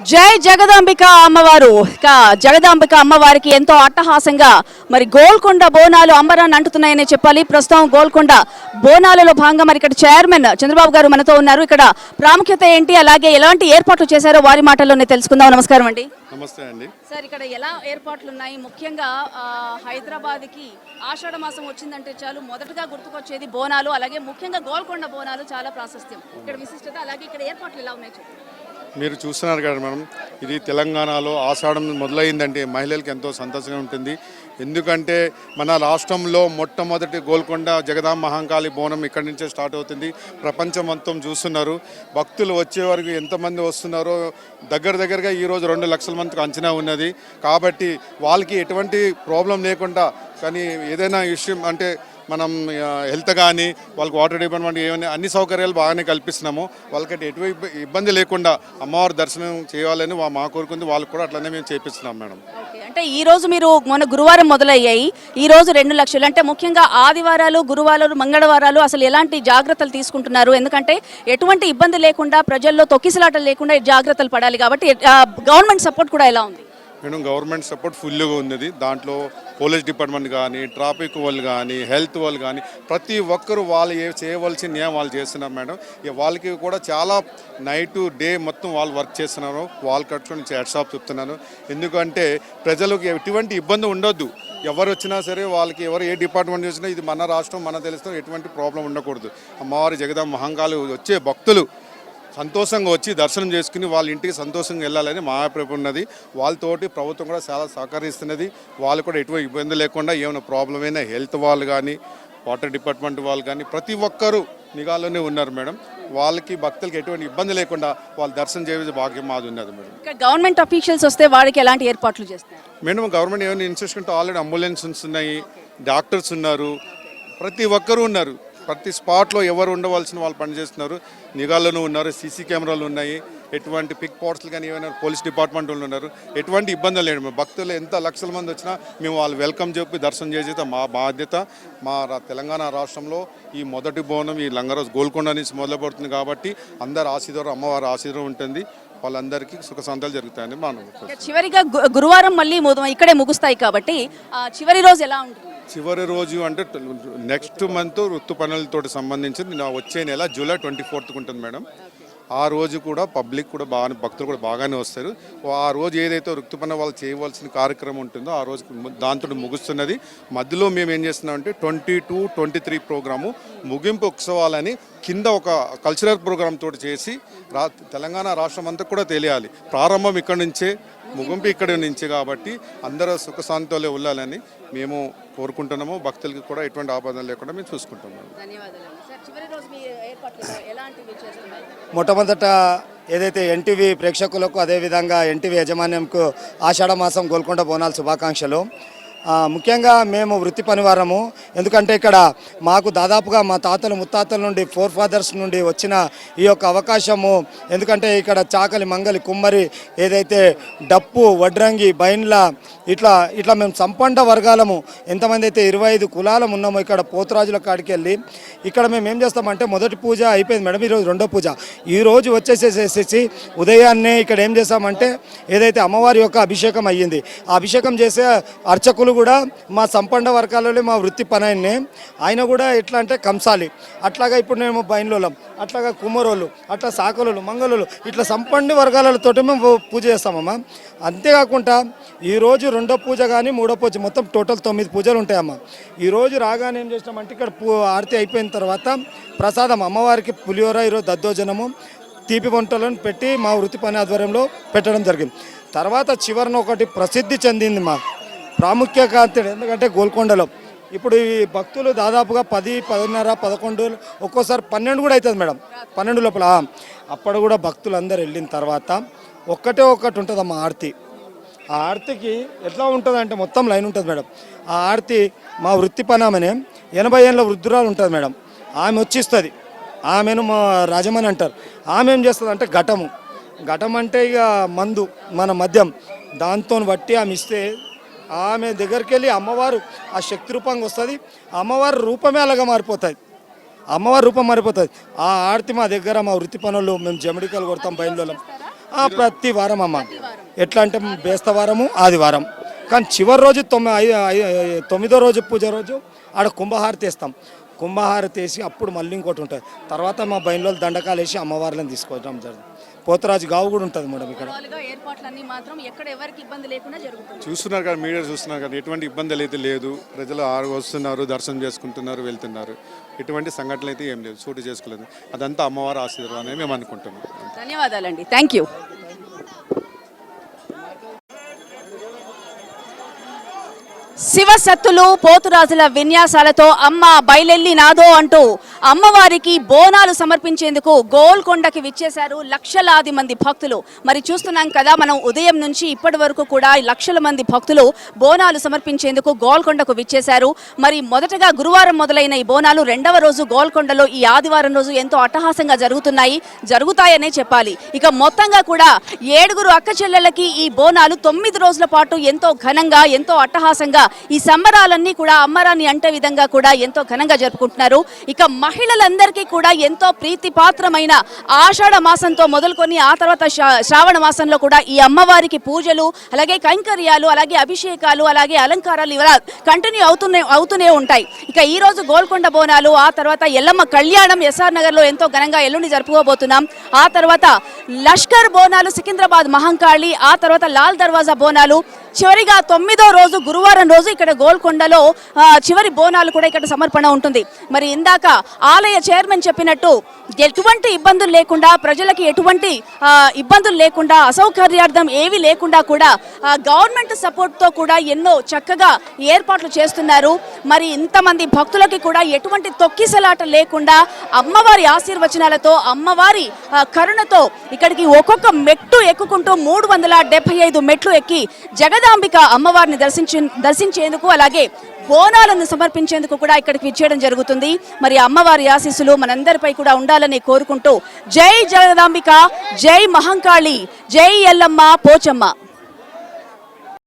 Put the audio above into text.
జై జగదాంబిక అమ్మవారు. ఇక జగదాంబిక అమ్మవారికి ఎంతో అట్టహాసంగా మరి గోల్కొండ బోనాలు అంబరాన్ని అంటున్నాయని చెప్పాలి. ప్రస్తుతం గోల్కొండ బోనాలలో భాగంగా మరి ఇక్కడ చైర్మన్ చంద్రబాబు గారు మనతో ఉన్నారు. ఇక్కడ ప్రాముఖ్యత ఏంటి? అలాగే ఎలాంటి ఏర్పాట్లు చేశారో వారి మాటల్లోనే తెలుసుకుందాం. నమస్కారం అండి. నమస్తే అండి. సార్ ఇక్కడ ఎలా ఏర్పాట్లు ఉన్నాయి ముఖ్యంగా హైదరాబాద్కి ఆషాఢ మాసం వచ్చిందంటే చాలు మొదటగా గుర్తుకొచ్చేది బోనాలు అలాగే ముఖ్యంగా గోల్కొండ బోనాలు చాలా ప్రాశస్త్యం. ఇక్కడ విశిష్టత అలాగే ఇక్కడ ఏర్పాట్లు ఎలా ఉన్నాయి మీరు చూస్తున్నారు కదా మేడం ఇది తెలంగాణలో ఆషాఢం మొదలైందంటే మహిళలకు ఎంతో సంతోషంగా ఉంటుంది. ఎందుకంటే మన రాష్ట్రంలో మొట్టమొదటి గోల్కొండ జగదాంబ మహంకాళి బోనం ఇక్కడి నుంచే స్టార్ట్ అవుతుంది. ప్రపంచం మొత్తం చూస్తున్నారు. భక్తులు వచ్చే వరకు ఎంతమంది వస్తున్నారో దగ్గర దగ్గరగా ఈరోజు రెండు లక్షల మందికి అంచనా ఉన్నది. కాబట్టి వాళ్ళకి ఎటువంటి ప్రాబ్లం లేకుండా కానీ ఏదైనా విషయం అంటే మనం హెల్త్ కానీ వాళ్ళకి వాటర్ డిపార్ట్మెంట్ ఏమైనా అన్ని సౌకర్యాలు బాగానే కల్పిస్తున్నాము. వాళ్ళకి ఎటువంటి ఇబ్బంది లేకుండా అమ్మవారి దర్శనం చేయాలని మా కోరుకుంది. వాళ్ళకి కూడా అట్లనే మేము చేపిస్తున్నాం మేడం. అంటే ఈ రోజు మీరు మొన్న గురువారం మొదలయ్యాయి. ఈ రోజు రెండు లక్షలు. అంటే ముఖ్యంగా ఆదివారాలు గురువారాలు మంగళవారాలు అసలు ఎలాంటి జాగ్రత్తలు తీసుకుంటున్నారు? ఎందుకంటే ఎటువంటి ఇబ్బంది లేకుండా ప్రజల్లో తొక్కిసలాటలు లేకుండా జాగ్రత్తలు పడాలి కాబట్టి గవర్నమెంట్ సపోర్ట్ కూడా ఎలా ఉంది? మేడం గవర్నమెంట్ సపోర్ట్ ఫుల్గా ఉన్నది. దాంట్లో పోలీస్ డిపార్ట్మెంట్ కానీ ట్రాఫిక్ వాళ్ళు కానీ హెల్త్ వాళ్ళు కానీ ప్రతి ఒక్కరు వాళ్ళు ఏ చేయవలసిన న్యాయం వాళ్ళు చేస్తున్నారు మేడం. వాళ్ళకి కూడా చాలా నైట్ డే మొత్తం వాళ్ళు వర్క్ చేస్తున్నారు. వాళ్ళు కట్టుకొని హెడ్షాప్ చెప్తున్నాను ఎందుకంటే ప్రజలకు ఎటువంటి ఇబ్బంది ఉండొద్దు. ఎవరు వచ్చినా సరే వాళ్ళకి ఎవరు ఏ డిపార్ట్మెంట్ వచ్చినా ఇది మన రాష్ట్రం మన తెలుస్తాం ఎటువంటి ప్రాబ్లం ఉండకూడదు. అమ్మవారి జగదాంబ మహంకాలు వచ్చే భక్తులు సంతోషంగా వచ్చి దర్శనం చేసుకుని వాళ్ళ ఇంటికి సంతోషంగా వెళ్ళాలని మా అభిప్రాయం ఉన్నది. వాళ్ళతోటి ప్రభుత్వం కూడా చాలా సహకరిస్తున్నది. వాళ్ళు కూడా ఎటువంటి ఇబ్బంది లేకుండా ఏమైనా ప్రాబ్లం అయినా హెల్త్ వాళ్ళు కానీ వాటర్ డిపార్ట్మెంట్ వాళ్ళు కానీ ప్రతి ఒక్కరూ నిఘాలోనే ఉన్నారు మేడం. వాళ్ళకి భక్తులకి ఎటువంటి ఇబ్బంది లేకుండా వాళ్ళు దర్శనం చేసే భాగ్యం మాది ఉన్నది మేడం. ఇక్కడ గవర్నమెంట్ అఫీషియల్స్ వస్తే వారికి ఎలాంటి ఏర్పాట్లు చేస్తారు మేడం గవర్నమెంట్ ఏమైనా ఇన్స్టిట్యూట్ ఆల్రెడీ అంబులెన్సెస్ ఉన్నాయి డాక్టర్స్ ఉన్నారు ప్రతి ఒక్కరూ ఉన్నారు. ప్రతి స్పాట్లో ఎవరు ఉండవలసిన వాళ్ళు పనిచేస్తున్నారు. నిఘాలోనూ ఉన్నారు సీసీ కెమెరాలు ఉన్నాయి. ఎటువంటి పిక్ పాట్స్లు కానీ ఏమైనా పోలీస్ డిపార్ట్మెంట్ వాళ్ళు ఉన్నారు. ఎటువంటి ఇబ్బందులు లేదు భక్తులు ఎంత లక్షల మంది వచ్చినా మేము వాళ్ళు వెల్కమ్ చెప్పి దర్శనం చేసేది మా బాధ్యత. మా రా- తెలంగాణ రాష్ట్రంలో ఈ మొదటి బోనం ఈ లంగరోజు గోల్కొండ నుంచి మొదలుపడుతుంది కాబట్టి అందరు ఆశీర్వాదం అమ్మవారి ఆశీర్వాదం ఉంటుంది. వాళ్ళందరికీ సుఖ సంతాలు జరుగుతాయని మా చివరిగా గురువారం మళ్ళీ ఇక్కడే ముగుస్తాయి కాబట్టి చివరి రోజు ఎలా ఉంటుంది? చివరి రోజు అంటే నెక్స్ట్ మంత్ వృత్తు పనులతో సంబంధించి నా వచ్చే నెల జూలై ట్వంటీ ఫోర్త్కి ఉంటుంది మేడం. ఆ రోజు కూడా పబ్లిక్ కూడా బాగా భక్తులు కూడా బాగానే వస్తారు. ఆ రోజు ఏదైతే ఋతు వాళ్ళు చేయవలసిన కార్యక్రమం ఉంటుందో ఆ రోజు దాంతో ముగుస్తున్నది. మధ్యలో మేము ఏం చేస్తున్నామంటే twenty two twenty three programme ముగింపు ఉత్సవాలని కింద ఒక కల్చరల్ ప్రోగ్రామ్ తోటి చేసి రా తెలంగాణ రాష్ట్రం అంతా కూడా తెలియాలి. ప్రారంభం ఇక్కడి నుంచే ముగింపు ఇక్కడ నుంచి కాబట్టి అందరూ సుఖ శాంతిలో వెళ్ళాలని మేము కోరుకుంటున్నాము. భక్తులకి కూడా ఎటువంటి ఆపదలు లేకుండా మేము చూసుకుంటున్నాము. ధన్యవాదాలు సార్ చివరి రోజు మీ ఏర్పాట్లు ఎలాంటివి చేస్తున్నారు? మొట్టమొదట ఏదైతే ఎన్టీవీ ప్రేక్షకులకు అదేవిధంగా ఎన్టీవీ యాజమాన్యంకు ఆషాఢ మాసం గోల్కొండ బోనాల శుభాకాంక్షలు. ముఖ్యంగా మేము వృత్తి పనివారము. ఎందుకంటే ఇక్కడ మాకు దాదాపుగా మా తాతలు ముత్తాతల నుండి ఫోర్ ఫాదర్స్ నుండి వచ్చిన ఈ యొక్క అవకాశము. ఎందుకంటే ఇక్కడ చాకలి మంగలి కుమ్మరి ఏదైతే డప్పు వడ్రంగి బైన్ల ఇట్లా ఇట్లా మేము సంపండ వర్గాలము. ఎంతమంది అయితే ఇరవై ఐదు కులాలం ఉన్నాము ఇక్కడ పోతురాజుల కాడికి వెళ్ళి ఇక్కడ మేము ఏం చేస్తామంటే మొదటి పూజ అయిపోయింది మేడం ఈరోజు రెండో పూజ. ఈరోజు వచ్చేసేసేసి ఉదయాన్నే ఇక్కడ ఏం చేస్తామంటే ఏదైతే అమ్మవారి యొక్క అభిషేకం అయ్యింది ఆ అభిషేకం చేసే అర్చకులు కూడా మా సంపండ వర్గాలలో మా వృత్తి పని ఆయన్నే ఆయన కూడా ఎట్లా అంటే కంసాలి. అట్లాగా ఇప్పుడు మేము బయలులం అట్లాగా కుమ్మరోళ్ళు అట్లా సాకలు మంగళలు ఇట్లా సంపండి వర్గాలతో మేము పూజ చేస్తామమ్మా. అంతేకాకుండా ఈరోజు రెండో పూజ కానీ మూడో పూజ మొత్తం టోటల్ తొమ్మిది పూజలు ఉంటాయమ్మా. ఈరోజు రాగానే ఏం చేసినామంటే ఇక్కడ పూ ఆరతి అయిపోయిన తర్వాత ప్రసాదం అమ్మవారికి పులిహోర ఈరోజు దద్దోజనము తీపి వంటలను పెట్టి మా వృత్తి పని ఆధ్వర్యంలో పెట్టడం జరిగింది. తర్వాత చివరిన ఒకటి ప్రసిద్ధి చెందింది మా ప్రాముఖ్యత ఎందుకంటే గోల్కొండలో. ఇప్పుడు ఈ భక్తులు దాదాపుగా పది పదిన్నర పదకొండు ఒక్కోసారి పన్నెండు కూడా అవుతుంది మేడం. పన్నెండు లోపల అప్పుడు కూడా భక్తులు అందరు వెళ్ళిన తర్వాత ఒక్కటే ఒక్కటి ఉంటుందమ్మా ఆర్తి. ఆ ఆర్తికి ఎట్లా ఉంటుంది అంటే మొత్తం లైన్ ఉంటుంది మేడం. ఆ ఆర్తి మా వృత్తి పని ఎనభై ఏళ్ళ వృద్ధురాలు ఉంటుంది మేడం. ఆమె వచ్చిస్తుంది. ఆమెను మా రాజమని అంటారు. ఆమె ఏం చేస్తుంది అంటే ఘటము. ఘటం అంటే ఇక మందు మన మద్యం. దాంతో బట్టి ఆమె ఇస్తే ఆమె దగ్గరికి వెళ్ళి అమ్మవారు ఆ శక్తి రూపంగా వస్తుంది. అమ్మవారి రూపమే అలాగా మారిపోతుంది అమ్మవారి రూపం మారిపోతుంది ఆ ఆరతి మా దగ్గర మా వృత్తి పనులు మేము జమిడికలు కొడతాం బయలుదేరం ఆ, ప్రతి వారం అమ్మ ఎట్లా అంటే బేస్తవారము ఆదివారం. కానీ చివరి రోజు తొమ్మిది తొమ్మిదో రోజు పూజ రోజు ఆడ కుంభహారతి వేస్తాం. కుంభహారతి వేసి అప్పుడు మళ్ళీ ఇంకోటి ఉంటుంది. తర్వాత మా బయలులో దండకాలు వేసి అమ్మవార్లను తీసుకోవడం జరుగుతుంది పోతరాజు గావు కూడా ఉంటుంది మేడం ఇక్కడ. మామూలుగా ఏర్పాట్లన్నీ మాత్రం ఎక్కడ ఎవరికి ఇబ్బంది లేకుండా జరుగుతుంది చూస్తున్నారు కదా మీడియా చూస్తున్నారు కదా ఎటువంటి ఇబ్బందులు అయితే లేదు. ప్రజలు ఆరు వస్తున్నారు దర్శనం చేసుకుంటున్నారు వెళ్తున్నారు. ఎటువంటి సంఘటనలు అయితే ఏం లేదు సూటి చేసుకోలేదు. అదంతా అమ్మవారి ఆశీర్వాదం అని మేము అనుకుంటున్నాం. ధన్యవాదాలండి. థ్యాంక్ యూ శివసత్తులు పోతురాజుల విన్యాసాలతో అమ్మ బయలెల్లి నాదో అంటూ అమ్మవారికి బోనాలు సమర్పించేందుకు గోల్కొండకి విచ్చేశారు లక్షలాది మంది భక్తులు. మరి చూస్తున్నాం కదా మనం ఉదయం నుంచి ఇప్పటి వరకు కూడా లక్షల మంది భక్తులు బోనాలు సమర్పించేందుకు గోల్కొండకు విచ్చేశారు. మరి మొదటగా గురువారం మొదలైన ఈ బోనాలు రెండవ రోజు గోల్కొండలో ఈ ఆదివారం రోజు ఎంతో అట్టహాసంగా జరుగుతున్నాయి జరుగుతాయనే చెప్పాలి. ఇక మొత్తంగా కూడా ఏడుగురు అక్క చెల్లెళ్ళకి ఈ బోనాలు తొమ్మిది రోజుల పాటు ఎంతో ఘనంగా ఎంతో అట్టహాసంగా ఈ సంబరాలన్నీ కూడా అమ్మరాన్ని అంటే విధంగా కూడా ఎంతో ఘనంగా జరుపుకుంటున్నారు. ఇక మహిళలందరికీ కూడా ఎంతో ప్రీతిపాత్రమైన ఆషాఢ మాసంతో మొదలుకొని ఆ తర్వాత శ్రావణ మాసంలో కూడా ఈ అమ్మవారికి పూజలు అలాగే కైంకర్యాలు అలాగే అభిషేకాలు అలాగే అలంకారాలు ఇలా కంటిన్యూ అవుతూనే అవుతూనే ఉంటాయి. ఇక ఈ రోజు గోల్కొండ బోనాలు ఆ తర్వాత ఎల్లమ్మ కళ్యాణం ఎస్ఆర్ నగర్లో ఎంతో ఘనంగా ఎల్లుండి జరుపుకోబోతున్నాం. ఆ తర్వాత లష్కర్ బోనాలు సికింద్రాబాద్ మహంకాళి ఆ తర్వాత లాల్ దర్వాజా బోనాలు చివరిగా తొమ్మిదో రోజు గురువారం రోజు ఇక్కడ గోల్కొండలో చివరి బోనాలు కూడా ఇక్కడ సమర్పణ ఉంటుంది. మరి ఇందాక ఆలయ చైర్మన్ చెప్పినట్టు ఎటువంటి ఇబ్బందులు లేకుండా ప్రజలకి ఎటువంటి ఇబ్బందులు లేకుండా అసౌకర్యార్థం ఏవి లేకుండా కూడా గవర్నమెంట్ సపోర్ట్తో కూడా ఎన్నో చక్కగా ఏర్పాట్లు చేస్తున్నారు. మరి ఇంతమంది భక్తులకి కూడా ఎటువంటి తొక్కిసలాట లేకుండా అమ్మవారి ఆశీర్వచనాలతో అమ్మవారి కరుణతో ఇక్కడికి ఒక్కొక్క మెట్టు ఎక్కుకుంటూ మూడు వందల డెబ్బై ఐదు మెట్లు ఎక్కి జగదాంబిక అమ్మవారిని దర్శించి దర్శించేందుకు అలాగే బోనాలను సమర్పించేందుకు కూడా ఇక్కడికి విచ్చేయడం జరుగుతుంది. మరి అమ్మవారి ఆశీస్సులు మనందరిపై కూడా ఉండాలని కోరుకుంటూ జై జగదాంబిక జై మహంకాళి జై ఎల్లమ్మ పోచమ్మ.